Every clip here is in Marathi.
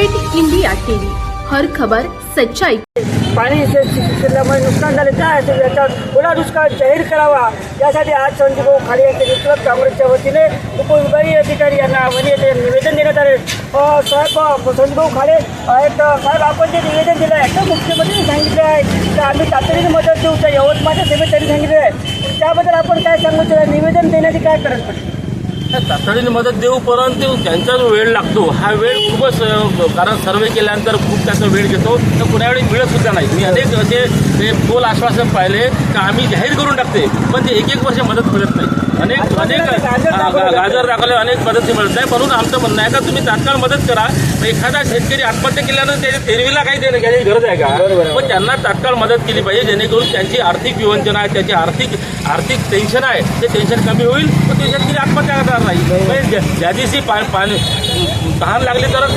थेट इंडिया टीव्ही. हर खबर सच्चाई. पाणी शे- नुकसान झाले. काय असेल याच्यावर पुन्हा दुष्काळ जाहीर करावा. यासाठी आज संजूभाऊ खाडे यांच्या नेतृत्वात काँग्रेसच्या वतीने उपविभागीय अधिकारी यांना वनी निवेदन देण्यात आले. साहेब अ, खाडे आहेत. साहेब आपण जे निवेदन दिलं आहे तर मुख्यमंत्र्यांनी सांगितले आहे की आम्ही तातडीने मदत देऊ. त्या यवतमाळच्या सेवेत त्यांनी सांगितले आहे. त्याबद्दल आपण काय सांगू निवेदन देण्याची काय गरज पडते तातडीने मदत देऊ परंतु त्यांचा जो वेळ लागतो. हा वेळ खूपच कारण सर्वे केल्यानंतर खूप त्याचा वेळ घेतो. तर कुणावेळी मिळत सुद्धा नाही. मी अनेक असे ते बोल आश्वासन पाहिले तर आम्ही जाहीर करून टाकते पण ते एक एक वर्ष मदत मिळत नाही. अनेक अनेक गाजर दाखवले अनेक मदत मिळत नाही म्हणून आमचं म्हणणं आहे का तुम्ही तात्काळ मदत करा. एखादा शेतकरी आत्महत्या केल्यानंतर त्याच्या तेरवीला काही देणं घ्यायची गरज आहे का? पण त्यांना तात्काळ मदत केली पाहिजे जेणेकरून त्यांची आर्थिक विवंचना आहे त्याची आर्थिक आर्थिक टेन्शन आहे. ते टेन्शन कमी होईल तर ते शेतकरी आत्महत्या करणार नाही. म्हणजे ज्या- दिवशी पाणी तहान लागली तरच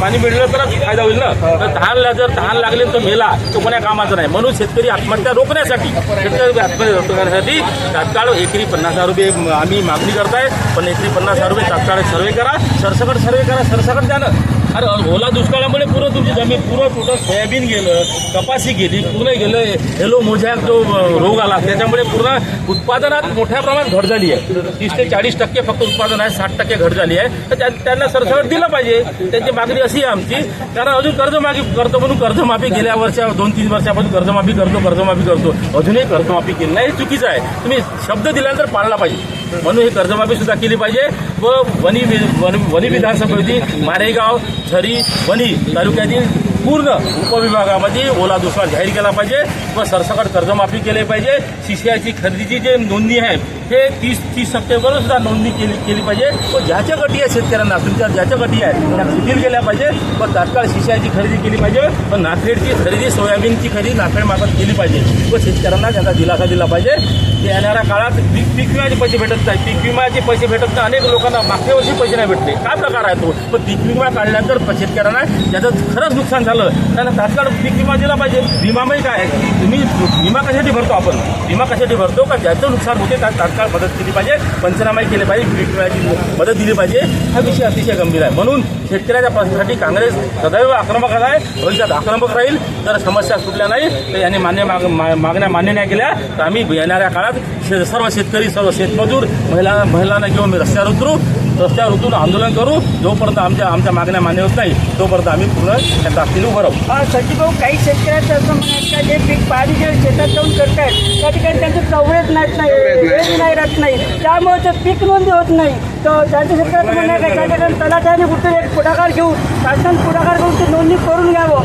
पाणी मिळलं तरच फायदा होईल ना? तर तहान ला- जर तहान लागली तर मेला तो कोण्या कामाचा नाही. म्हणून शेतकरी आत्महत्या रोखण्यासाठी शेतकरी आत्महत्या रोखण्यासाठी तात्काळ एकरी पन्नास हजार रुपये आम्ही मागणी करताय पण एकरी पन्नास हजार रुपये तात्काळ सर्वे करा सरसकट सर्वे करा सरसकट द्या ना. अरे ओला दुष्काळामुळे पूर्ण तुमची जमीन पूर्ण टोटल सोयाबीन गेलं कपाशी गेली पूर्ण गेलं हेलो मोझॅक जो रोग आला त्याच्यामुळे पूर्ण उत्पादनात मोठ्या प्रमाणात घट झाली आहे. तीस ते चाळीस टक्के फक्त उत्पादन आहे साठ टक्के घट झाली आहे. तर त्या- त्यांना सरसकट दिलं पाहिजे. त्यांची मागणी अशी आहे आमची कारण अजून कर्जमाफी करतो म्हणून कर्जमाफी गेल्या वर्षा दोन तीन वर्षापासून कर्जमाफी करतो कर्जमाफी करतो. अजूनही कर्जमाफी केली नाही हे चुकीचं आहे. तुम्ही शब्द दिल्यानंतर पाळला पाहिजे. म्हणून ही कर्जमाफी सुद्धा केली पाहिजे. व वनी वि- वन- वनी विधानसभेतील मारेगाव झरी वनी तालुक्यातील पूर्ण उपविभागामध्ये ओला दुष्काळ जाहीर केला पाहिजे व सरसकट कर्जमाफी केली पाहिजे. सीसीआयची खरेदीची जे नोंदणी आहे ते तीस तीस सप्टेंबर सुद्धा नोंदणी केली केली पाहिजे. व ज्याच्या गटी आहे शेतकऱ्यांना तुमच्या ज्याच्या गटी आहे त्या शिथिल केल्या पाहिजे व तात्काळ सीसीआयची खरेदी केली पाहिजे. व नाफेडची खरेदी सोयाबीनची खरेदी नाफेड मार्फत केली पाहिजे. व शेतकऱ्यांना त्याचा दिलासा दिला पाहिजे. येणाऱ्या काळात पीक पीक विम्याचे पैसे भेटत नाही पीक विम्याचे पैसे भेटत नाही अनेक लोकांना मागच्या वर्षी पैसे नाही भेटले. काय प्रकार आहे तो? पण पीक विमा काढल्यानंतर शेतकऱ्यांना त्याचं खरंच नुकसान झालं. त्यांना तात्काळ पीक विमा दिला पाहिजे. विमामध्ये काय आहे? तुम्ही विमा कशासाठी भरतो आपण? विमा कशासाठी भरतो? का ज्याचं नुकसान होते त्या तात्काळ मदत केली पाहिजे? पंचनामे केले पाहिजे पीक विम्याची मदत दिली पाहिजे. हा विषय अतिशय गंभीर आहे. म्हणून शेतकऱ्याच्या प्रश्नासाठी काँग्रेस सदैव आक्रमक आहे भविष्यात आक्रमक राहील. तर समस्या सुटल्या नाही तर यांनी मान्य माग मा- मागण्या मान्य नाही केल्या तर आम्ही येणाऱ्या काळात सर्व शेतकरी सर्व शेतमजूर महिला महिलांना घेऊन मी रस्त्यावर उतरू. रस्त्यावर उतरून आंदोलन करू. जोपर्यंत आमच्या आमच्या मागण्या मान्य होत नाही तोपर्यंत आम्ही पूर्ण त्या ताकदीने राहू हा सचिभाऊ काही शेतकऱ्यांचं असं म्हणणं आहे का जे पीक पाणी जे शेतात जाऊन करतायत त्या ठिकाणी त्यांचं कवरेज नाहीत नाही वेळ नाही राहत नाही. त्यामुळे ते पीक नोंदी होत नाही. तर त्यांच्या शेतकऱ्याचं म्हणणं आहे का तलाट्याने कुठे एक पुढाकार घेऊन शासन पुढाकार घेऊन ते नोंदणी करून घ्यावं.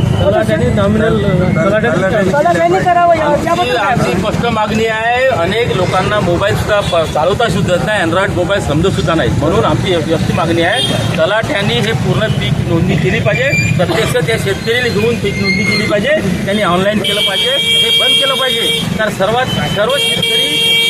तलाट्याने करावं या- याबद्दल काय? आमची स्पष्ट मागणी आहे अनेक लोकांना मोबाईल सुद्धा प- चालवता सुद्धा येत नाही अँड्रॉइड मोबाईल समजत सुद्धा नाही म्हणून आमची व्यक्ती मागणी आहे तलाठ्यांनी हे पूर्ण पीक नोंदणी केली पाहिजे. प्रत्यक्ष त्या शेतकरीला घेऊन पीक नोंदणी केली पाहिजे. त्यांनी ऑनलाईन केलं पाहिजे. हे बंद केलं पाहिजे. कारण सर्वात सर्व शेतकरी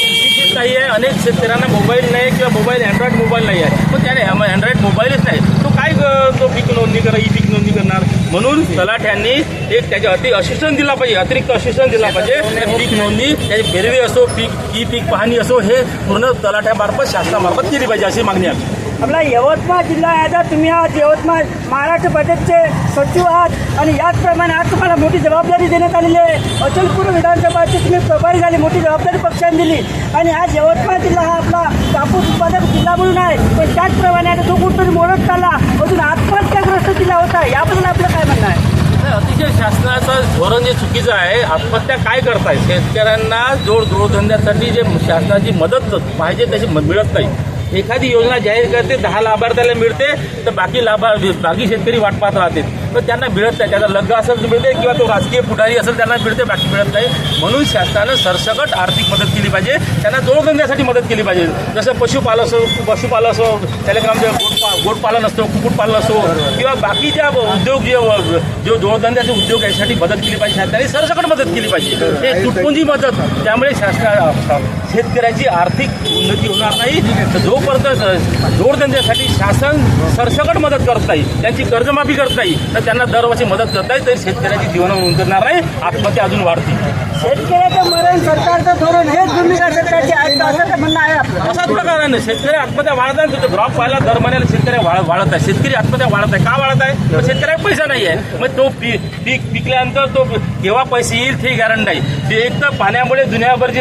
काही नाही आहे अनेक शेतकऱ्यांना मोबाईल नाही किंवा मोबाईल अँड्रॉइड मोबाईल नाही आहे. पण त्याने अँड्रॉइड मोबाईलच नाही तो काय तो पीक नोंदणी करा ई पीक नोंदणी करणार? म्हणून तलाठ्यांनी एक त्याच्या अति अशिक्षण दिला पाहिजे अतिरिक्त अशिक्षण दिला पाहिजे. पीक नोंदणी त्याची पेरवी असो पीक ई पीक पाहणी असो हे पूर्ण तलाठ्यामार्फत शासनामार्फत केली पाहिजे अशी मागणी आहे. आपला यवतमाळ जिल्हा आहे आता तुम्ही आज यवतमाळ महाराष्ट्र प्रदेशचे सचिव आहात. आणि याचप्रमाणे आज तुम्हाला मोठी जबाबदारी देण्यात आलेली आहे. अचलपूर विधानसभाची तुम्ही प्रभारी झाली मोठी जबाबदारी पक्षाने दिली. आणि आज यवतमाळ जिल्हा हा आपला कापूस उत्पादक जिल्हा म्हणून आहे. पण त्याचप्रमाणे आता तो कुठतरी मोडत चालला अजून आत्महत्याग्रस्त जिल्हा होता. याबद्दल आपलं काय म्हणणं आहे? अतिशय शासनाचं धोरण जे चुकीचं आहे आत्महत्या काय करताय शेतकऱ्यांना जोड जोडधंद्यासाठी जे शासनाची मदत पाहिजे तशी मिळत नाही. एखादी योजना जाहीर करते दहा लाभार्थ्याला मिळते तर बाकी लाभार्थी बाकी शेतकरी वाट पाहत राहते तर त्यांना मिळत नाही त्याचा लग्न असेल तर मिळते किंवा तो राजकीय पुढारी असेल त्यांना मिळते बाकी मिळत नाही. म्हणून शासनानं सरसकट आर्थिक मदत केली पाहिजे. त्यांना जोडधंद्यासाठी मदत केली पाहिजे. जसं पशुपालन असो पशुपालन असो त्याला काम गोटपालन असतो कुक्कुटपालन असो किंवा बाकीच्या उद्योग जे जो जोडधंद्याचे उद्योग यासाठी मदत केली पाहिजे शासनाने सरसकट मदत केली पाहिजे. हे तुटपुंजी मदत त्यामुळे शासना शेतकऱ्याची आर्थिक उन्नती होणार नाही. तर जोपर्यंत जोडधंद्यासाठी शासन सरसकट मदत करत नाही त्यांची कर्जमाफी करत नाही तर त्यांना दरवर्षी मदत करत नाही तरी शेतकऱ्याची जीवनावर उतरणार नाही आत्महत्या अजून वाढतील शेतकऱ्याचं मरण सरकारचं धोरण हेच भूमिका सरकारची आहे असं म्हणणं आहे आपलं? असाच प्रकार होणार नाही शेतकरी आत्महत्या वाढत तो ड्रॉप व्हायला दर महिन्याला शेतकरी वाढ वाढत आहे. शेतकरी आत्महत्या वाढत आहे. का वाढत आहे? शेतकऱ्याला पैसा नाही आहे मग तो पी पीक पिकल्यानंतर तो केव्हा पैसे येईल ते गॅरंटी नाही ते एक तर पाण्यामुळे दुनियाभरची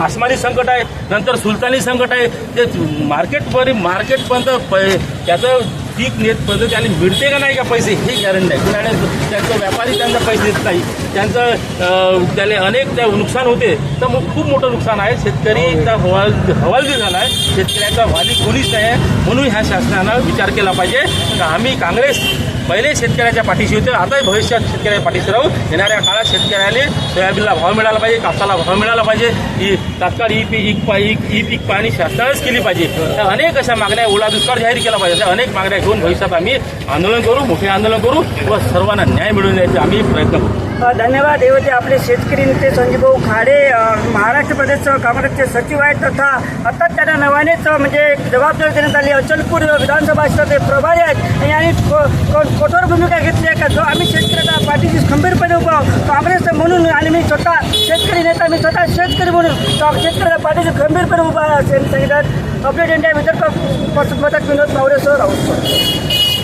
आसमानी संकट आहे. नंतर सुलतानी संकट आहे. ते मार्केटवर मार्केटपर्यंत पै त्याचं पीक नेत पर्यंत त्याला मिळते का नाही का पैसे हे गॅरंटी नाही कुणाने त्यांचं व्यापारी त्यांचा पैसे देत नाही. त्यांचं त्याला अनेक त्या नुकसान होते. तर मग खूप मोठं नुकसान आहे. शेतकरी त्या हवाल हवालदिल झाला आहे शेतकऱ्याचा वाली कोणीच नाही आहे म्हणून ह्या शासनानं विचार केला पाहिजे. का आम्ही काँग्रेस पहिले शेतकऱ्याच्या पाठीशी होते आताही भविष्यात शेतकऱ्याच्या पाठीशी राहू. येणाऱ्या काळात शेतकऱ्याला सोयाबीनला भाव मिळाला पाहिजे कापसाला भाव मिळाला पाहिजे. ही तात्काळ ई पी ई पा- ई ई पीक पाणी शासनानेच केली पाहिजे. त्या अनेक अशा मागण्या ओला दुष्काळ जाहीर केला पाहिजे. अशा अनेक मागण्या घेऊन भविष्यात आम्ही आंदोलन करू मोठे आंदोलन करू. व सर्वांना न्याय मिळवून द्यायचा आम्ही प्रयत्न करू. धन्यवाद. हे आपले शेतकरी नेते संजीभाऊ खाडे महाराष्ट्र प्रदेश काँग्रेसचे सचिव आहेत तथा आता त्यांना नव्यानेच म्हणजे जबाबदारी देण्यात आली अचलपूर विधानसभा क्षेत्राचे प्रभारी आहेत. आणि यांनी को- कठोर भूमिका घेतली आहे का? जो आम्ही शेतकऱ्याला पाठीशी खंबीरपणे उभा काँग्रेस म्हणून आणि मी स्वतः शेतकरी नेता मी स्वतः शेतकरी म्हणून शेतकऱ्याला पाठीशी खंबीरपणे उभा आहे सांगितलं अपडेट इंडिया विदर्भ मदत विनोद पावरेसह राहू